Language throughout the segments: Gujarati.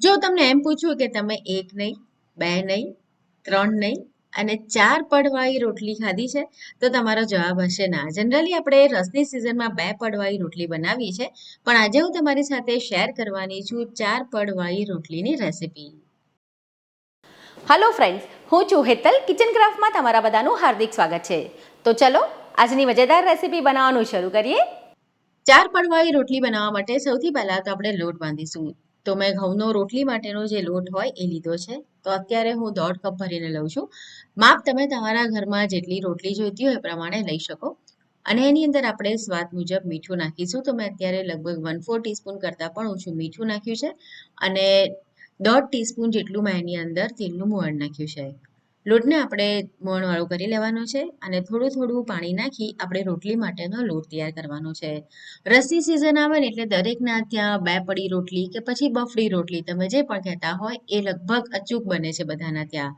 જો તમને એમ પૂછવું કે તમે એક નહીં બે નહીં ત્રણ નહીં અને ચાર પડવાળી રોટલી ખાધી છે તો તમારો જવાબ હશે ના. જનરલી આપણે રસની સિઝનમાં બે પડવાળી રોટલી બનાવીએ છે પણ આજે હું તમારી સાથે શેર કરવાની છું ચાર પડવાળી રોટલીની રેસિપી હલો ફ્રેન્ડ્સ હું છું હેતલ કિચન ક્રાફ્ટમાં તમારા બધાનું હાર્દિક સ્વાગત છે. તો ચલો આજની મજેદાર રેસીપી બનાવવાનું શરૂ કરીએ. ચાર પડવાળી રોટલી બનાવવા માટે સૌથી પહેલાં તો આપણે લોટ બાંધીશું. તો મેં ઘઉંનો રોટલી માટેનો જે લોટ હોય એ લીધો છે. તો અત્યારે હું દોઢ કપ ભરીને લઉં છું. માપ તમે તમારા ઘરમાં જેટલી રોટલી જોઈતી હોય એ પ્રમાણે લઈ શકો. અને એની અંદર આપણે સ્વાદ મુજબ મીઠું નાખીશું. તો મેં અત્યારે લગભગ વન ફોર ટીસ્પૂન કરતાં પણ ઓછું મીઠું નાખ્યું છે. અને દોઢ ટીસ્પૂન જેટલું મેં એની અંદર તેલનું મોણ નાખ્યું છે. લોટને આપણે મોણવાળું કરી લેવાનો છે અને થોડું થોડું પાણી નાખી આપણે રોટલી માટેનો લોટ તૈયાર કરવાનો છે. રસી સિઝન આવે ને એટલે દરેકના ત્યાં બે પડી રોટલી કે પછી બફડી રોટલી, તમે જે પણ કહેતા હોય એ લગભગ અચૂક બને છે બધાના ત્યાં.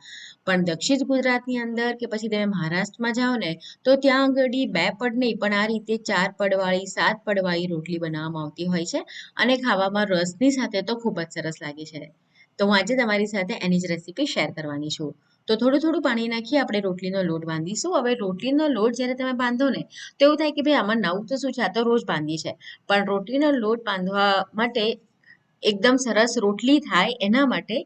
પણ દક્ષિણ ગુજરાતની અંદર કે પછી તમે મહારાષ્ટ્રમાં જાઓ ને, તો ત્યાં આગળ બે પડ નહીં, પણ આ રીતે ચાર પડવાળી, સાત પડવાળી રોટલી બનાવવામાં આવતી હોય છે અને ખાવામાં રસની સાથે તો ખૂબ જ સરસ લાગે છે. તો હું આજે તમારી સાથે એની જ રેસીપી શેર કરવાની છું. તો થોડું થોડું પાણી નાખી આપણે રોટલીનો લોટ બાંધીશું. હવે રોટલીનો લોટ જ્યારે તમે બાંધો ને તો એવું થાય કે ભાઈ આમાં નવું તો શું છે? આ તો રોજ બાંધીએ છે પણ રોટલીનો લોટ બાંધવા માટે એકદમ સરસ રોટલી થાય એના માટે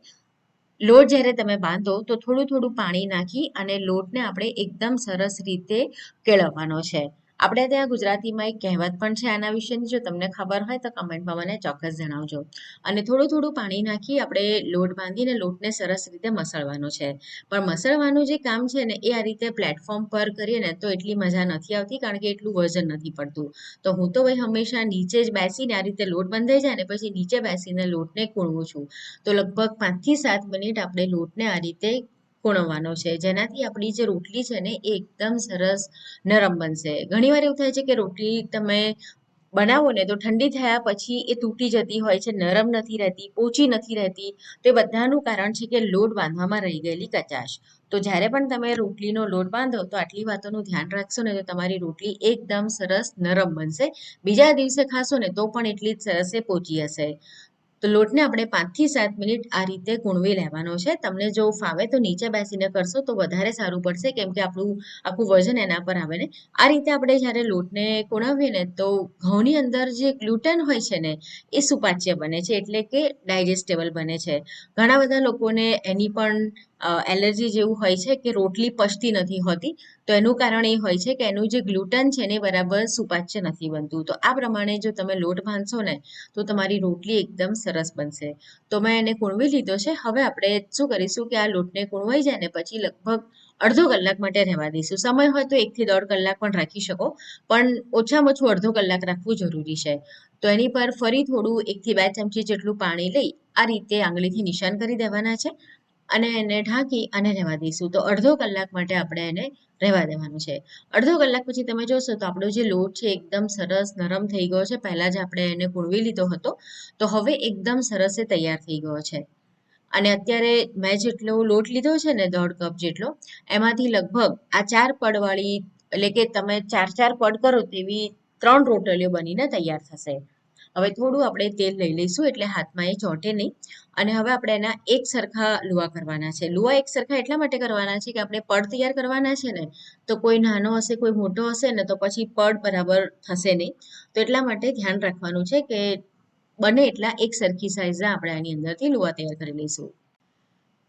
લોટ જ્યારે તમે બાંધો તો થોડું થોડું પાણી નાખી અને લોટને આપણે એકદમ સરસ રીતે કેળવવાનો છે. આપણે ત્યાં ગુજરાતીમાં એક કહેવત પણ છે આના વિશેની, જો તમને ખબર હોય તો કમેન્ટમાં મને ચોક્કસ જણાવજો. અને થોડું થોડું પાણી નાખી આપણે લોટ બાંધીને લોટને સરસ રીતે મસળવાનો છે. પણ મસળવાનું જે કામ છે ને એ આ રીતે પ્લેટફોર્મ પર કરીએ ને તો એટલી મજા નથી આવતી કારણ કે એટલું વજન નથી પડતું. તો હું તો ભાઈ હંમેશા નીચે જ બેસીને આ રીતે લોટ બંધાઈ જાય ને પછી નીચે બેસીને લોટને કૂણવું છું. તો લગભગ પાંચથી સાત મિનિટ આપણે લોટને આ રીતે કૂણવવાનો છે. જેનાથી આપણી જે રોટલી છે ને, એ એકદમ સરસ નરમ બનશે. ઘણીવાર એવું થાય છે કે રોટલી તમે બનાવો ને, તો ઠંડી થયા પછી એ તૂટી જતી હોય છે, નરમ નથી રહેતી, પોચી નથી રહેતી, તે બધાનું કારણ છે કે લોટ બાંધવામાં રહી ગયેલી કચાશ. તો જ્યારે પણ તમે રોટલીનો લોટ બાંધો, તો આટલી વાતોનું ધ્યાન રાખશો ને, તો તમારી રોટલી એકદમ સરસ નરમ બનશે. બીજા દિવસે ખાશો ને, તો પણ એટલી જ સરસ એ પોચી હશે. તો લોટને આપણે પાંચથી સાત મિનિટ આ રીતે કૂણવી લેવાનો છે. તમને જો ફાવે તો નીચે બેસીને કરશો તો વધારે સારું પડશે, કેમ કે આપણું આખું વજન એના પર આવે ને. આ રીતે આપણે જ્યારે લોટને કુણાવીએ ને તો ઘઉંની અંદર જે ગ્લુટન હોય છે ને, એ સુપાચ્ય બને છે, એટલે કે ડાયજેસ્ટેબલ બને છે. ઘણા બધા લોકોને એની પણ એલર્જી જેવું હોય છે કે રોટલી પચતી નથી હોતી, તો એનું કારણ એ હોય છે કે એનું જે ગ્લુટન છે ને બરાબર સુપાચ્ય નથી બનતું. તો આ પ્રમાણે જો તમે લોટ બાંધશો ને, તો તમારી રોટલી એકદમ સરસ બનશે. તો મેં એને કૂણવી લીધો છે. હવે આપણે શું કરીશું કે આ લોટને કૂણવાઈ જાય ને પછી લગભગ અડધો કલાક માટે રહેવા દઈશું. સમય હોય તો એકથી દોઢ કલાક પણ રાખી શકો, પણ ઓછામાં ઓછું અડધો કલાક રાખવું જરૂરી છે. તો એની પર ફરી થોડું એકથી બે ચમચી જેટલું પાણી લઈ આ રીતે આંગળીથી નિશાન કરી દેવાના છે. અને એને ઢાંકી અને રહેવા દઈશું. તો અડધો કલાક માટે આપણે એને રહેવા દેવાનું છે. અડધો કલાક પછી તમે જોશો તો આપણો જે લોટ છે એકદમ સરસ નરમ થઈ ગયો છે. પહેલાં જ આપણે એને કૂણવી લીધો હતો. તો હવે એકદમ સરસ એ તૈયાર થઈ ગયો છે. અને અત્યારે મેં જેટલો લોટ લીધો છે ને દોઢ કપ જેટલો, એમાંથી લગભગ આ ચાર પડવાળી એટલે કે તમે ચાર ચાર પડ કરો તેવી ત્રણ રોટલીઓ બનીને તૈયાર થશે. હવે થોડું આપણે તેલ લઈ લઈશું, એટલે હાથમાં એ ચોંટે નહીં. અને હવે આપણે એના એક સરખા લુવા કરવાના છે. લુવા એક સરખા એટલા માટે કરવાના છે કે આપણે પડ તૈયાર કરવાના છે ને, તો કોઈ નાનો હશે, કોઈ મોટો હશે ને, તો પછી પડ બરાબર થશે નહીં. તો એટલા માટે ધ્યાન રાખવાનું છે કે બને એટલા એક સરખી સાઈઝના આપણે આની અંદરથી લુવા તૈયાર કરી લઈશું.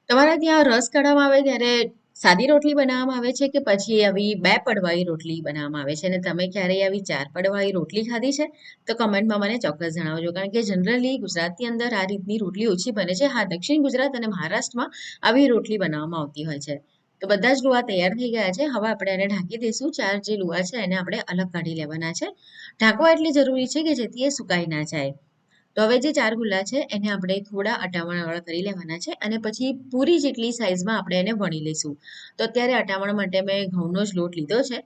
તમારા ત્યાં રસ કાઢવામાં આવે ત્યારે સાદી રોટલી બનાવવામાં આવે છે કે પછી આવી બે પડવાળી રોટલી બનાવવામાં આવે છે? અને તમે ક્યારેય આવી ચાર પડવાળી રોટલી ખાધી છે? તો કમેન્ટમાં મને ચોક્કસ જણાવજો. કારણ કે જનરલી ગુજરાતની અંદર આ રીતની રોટલી ઓછી બને છે. હા, દક્ષિણ ગુજરાત અને મહારાષ્ટ્રમાં આવી રોટલી બનાવવામાં આવતી હોય છે. તો બધા જ લુવા તૈયાર થઈ ગયા છે. હવે આપણે એને ઢાંકી દઈશું. ચાર જે લુવા છે એને આપણે અલગ કાઢી લેવાના છે. ઢાંકવા એટલી જરૂરી છે કે જેથી એ સુકાઈ ના જાય. તો હવે જે ચાર ગુલ્લા છે, એને આપણે થોડા અટામણવાળા કરી લેવાના છે અને પછી પૂરી જેટલી સાઇઝમાં આપણે એને વણી લઈશું. તો અત્યારે અટામણ માટે મેં ઘઉંનો જ લોટ લીધો છે.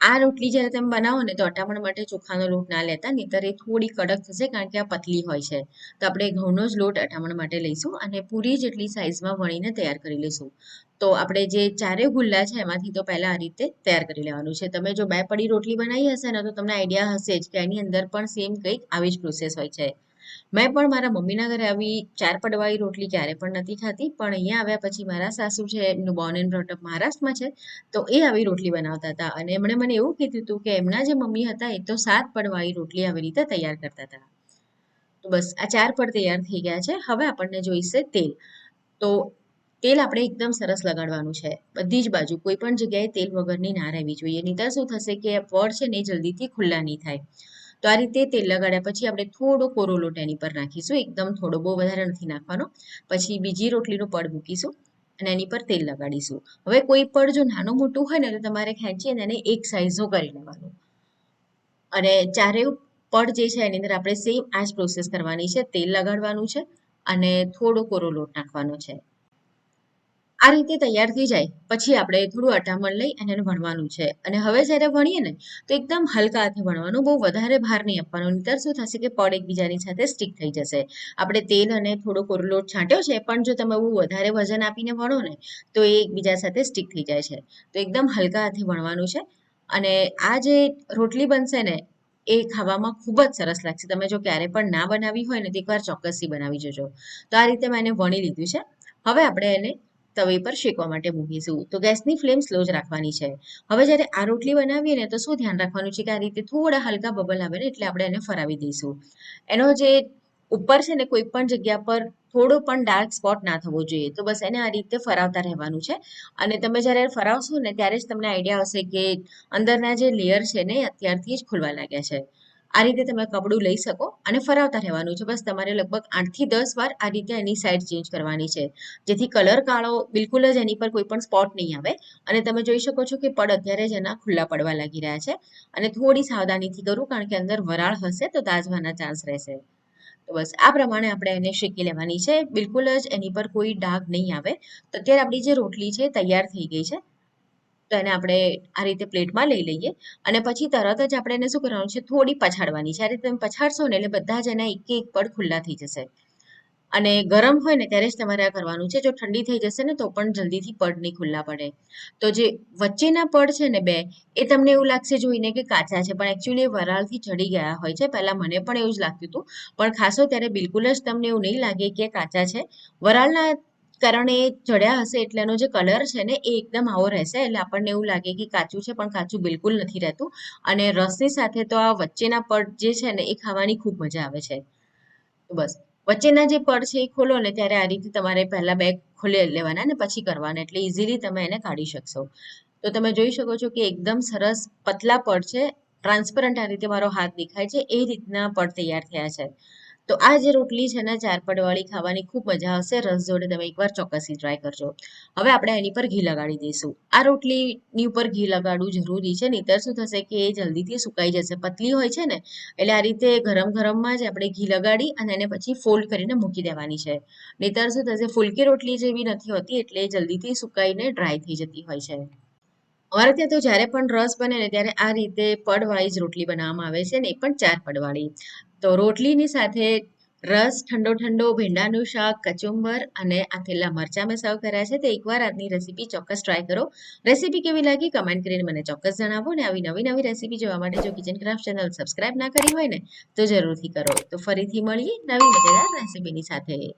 આ રોટલી જ્યારે તમે બનાવો ને તો અટામણ માટે ચોખાનો લોટ ના લેતા, નહીતર એ થોડી કડક થશે કારણ કે આ પતલી હોય છે. તો આપણે ઘઉંનો જ લોટ અટામણ માટે લઈશું અને પૂરી જેટલી સાઇઝમાં વણીને તૈયાર કરી લઈશું. તો આપણે જે ચારે ગુલ્લા છે એમાંથી તો પહેલાં આ રીતે તૈયાર કરી લેવાનું છે. તમે જો બે પડી રોટલી બનાવી હશે ને તો તમને આઈડિયા હશે જ કે એની અંદર પણ સેમ કંઈક આવી જ પ્રોસેસ હોય છે. મેં પણ મારા મમ્મીના ઘરે આવી ચાર પડવાળી રોટલી ક્યારે પણ નથી ખાધી, પણ અહીંયા આવ્યા પછી મારા સાસુ છે, એમનું બોર્ન એન્ડ બ્રોટઅપ મહારાષ્ટ્રમાં છે, તો એ આવી રોટલી બનાવતા હતા. અને એમણે મને એવું કીધું હતું કે એમના જે મમ્મી હતા એ તો સાત પડવાળી રોટલી આવી રીતે તૈયાર કરતા હતા. તો બસ, આ ચાર પડ તૈયાર થઈ ગયા છે, હવે આપણને જોઈશે તેલ. તો તેલ આપણે એકદમ સરસ લગાડવાનું છે. બધી જ બાજુ, કોઈ પણ જગ્યાએ તેલ વગરની ના રહેવી જોઈએ. નહીંતર શું થશે કે પડ છે ને એ જલ્દીથી ખુલ્લા નહીં થાય. તો આ રીતે તેલ લગાડ્યા પછી આપણે થોડો કોરો લોટ એની પર નાખીશું. એકદમ થોડો બહુ વધારે નથી નાખવાનો. પછી બીજી રોટલીનો પડ મૂકીશું અને એની પર તેલ લગાડીશું. હવે કોઈ પડ જો નાનું મોટું હોય ને તો તમારે ખેંચી અને એને એક સાઈઝનું કરી લેવાનું. અને ચારે પડ જે છે એની અંદર આપણે સેમ આ જ પ્રોસેસ કરવાની છે. તેલ લગાડવાનું છે અને થોડો કોરો લોટ નાખવાનો છે. આ રીતે તૈયાર થઈ જાય. પછી આપણે થોડું અટામણ લઈ અને એને વણવાનું છે. અને હવે જ્યારે વણીએ ને, તો એકદમ હલકા હાથે વણવાનું બહુ વધારે ભાર નહીં આપવાનો. નહીંતર શું થશે કે પડ એકબીજાની સાથે સ્ટીક થઈ જશે. આપણે તેલ અને થોડો કોરલોટ છાંટ્યો છે, પણ જો તમે બહુ વધારે વજન આપીને ભણો ને, તો એ એકબીજા સાથે સ્ટીક થઈ જાય છે. તો એકદમ હલકા હાથે વણવાનું છે. અને આ જે રોટલી બનશે ને, એ ખાવામાં ખૂબ જ સરસ લાગશે. તમે જો ક્યારે પણ ના બનાવી હોય ને, તો એકવાર ચોક્કસથી બનાવી જજો. તો આ રીતે મેં એને વણી લીધું છે. હવે આપણે એને તવી પર શેકવા માટે મૂકીશું. તો ગેસની ફ્લેમ સ્લો જ રાખવાની છે. હવે જ્યારે આ રોટલી બનાવીએ ને, તો શું ધ્યાન રાખવાનું છે કે આ રીતે થોડા હલકા બબલ આવે ને, એટલે આપણે એને ફરાવી દઈશું. એનો જે ઉપર છે ને, કોઈ પણ જગ્યા પર થોડો પણ ડાર્ક સ્પોટ ના થવો જોઈએ. તો બસ એને આ રીતે ફરાવતા રહેવાનું છે. અને તમે જ્યારે ફરાવશો ને, ત્યારે જ તમને આઈડિયા આવશે કે અંદરના જે લેયર છે ને અત્યારથી જ ખુલવા લાગ્યા છે. આ રીતે તમે કપડું લઈ શકો અને ફરાવતા રહેવાનું છે. બસ તમારે લગભગ આઠથી દસ વાર આ રીતે એની સાઈડ ચેન્જ કરવાની છે. જેથી કલર કાળો બિલકુલ જ એની પર કોઈ પણ સ્પોટ નહીં આવે. અને તમે જોઈ શકો છો કે પડ અત્યારે જ એના ખુલ્લા પડવા લાગી રહ્યા છે. અને થોડી સાવધાનીથી કરું કારણ કે અંદર વરાળ હશે તો દાઝવાના ચાન્સ રહેશે. તો બસ આ પ્રમાણે આપણે એને શેકી લેવાની છે. બિલકુલ જ એની પર કોઈ ડાઘ નહીં આવે. તો અત્યારે આપણી જે રોટલી છે તૈયાર થઈ ગઈ છે. તો એને આપણે આ રીતે પ્લેટમાં લઈ લઈએ અને પછી તરત જ આપણે એને શું કરવાનું છે? થોડી પછાડવાની. રીતે તમે પછાડશો ને એટલે બધા જ એના એક એક પડ ખુલ્લા થઈ જશે. અને ગરમ હોય ને ત્યારે જ તમારે આ કરવાનું છે. જો ઠંડી થઈ જશે ને તો પણ જલ્દીથી પડ નહીં ખુલ્લા પડે. તો જે વચ્ચેના પડ છે ને બે, એ તમને એવું લાગશે જોઈને કે કાચા છે. પણ એકચ્યુઅલી વરાળથી ચડી ગયા હોય છે. પહેલાં મને પણ એવું જ લાગતું હતું. પણ ખાસો ત્યારે બિલકુલ જ તમને એવું નહીં લાગે કે કાચા છે. વરાળના કારણે ચડ્યા હશે એટલે એનો જે કલર છે ને, એ એકદમ આવો રહેશે. એટલે આપણને એવું લાગે કે કાચું છે, પણ કાચું બિલકુલ નથી રહેતું. અને રસની સાથે તો આ વચ્ચેના પડ જે છે ને, એ ખાવાની ખૂબ મજા આવે છે. બસ. વચ્ચેના જે પડ છે, એ ખોલો ને, ત્યારે આ રીતે તમારે પહેલા બે ખોલી લેવાના ને, પછી કરવાના. એટલે ઇઝીલી તમે એને કાઢી શકશો. તો તમે જોઈ શકો છો કે એકદમ સરસ પતલા પડ છે. ટ્રાન્સપરન્ટ આ રીતે મારો હાથ દેખાય છે. એ રીતના પડ તૈયાર થયા છે. તો આ જે રોટલી છે ને ચાર પડવાળી ખાવાની ખૂબ મજા આવશે. રસ જોડે તમે એકવાર ચોક્કસથી ટ્રાય કરજો. હવે આપણે એની પર ઘી લગાડી દઈશું. આ રોટલીની ઉપર ઘી લગાડવું જરૂરી છે, નહીતર શું થશે કે એ જલ્દીથી સુકાઈ જશે. પતલી હોય છે ને, એટલે આ રીતે ગરમ ગરમમાં જ આપણે ઘી લગાડી અને એને પછી ફોલ્ડ કરીને મૂકી દેવાની છે. નહીતર શું થશે, ફૂલકી રોટલી જેવી નથી હોતી, એટલે જલ્દીથી સુકાઈને ડ્રાય થઈ જતી હોય છે. અમારે ત્યાં તો જ્યારે પણ રસ બને ને, ત્યારે આ રીતે પડવાળી જ રોટલી બનાવવામાં આવે છે ને, એ પણ ચાર પડવાળી તો રોટલીની સાથે રસ, ઠંડો ઠંડો, ભીંડાનું શાક, કચુંબર અને આથેલા મરચાં મેં સર્વ કર્યા છે. તો એકવાર આજની રેસીપી ચોક્કસ ટ્રાય કરો. રેસીપી કેવી લાગી કમેન્ટ કરીને મને ચોક્કસ જણાવો અને આવી નવી નવી રેસીપી જોવા માટે જો કિચન ક્રાફ્ટ ચેનલ સબસ્ક્રાઇબ ના કરી હોય ને, તો જરૂરથી કરો. તો ફરીથી મળીએ નવી મજેદાર રેસીપીની સાથે.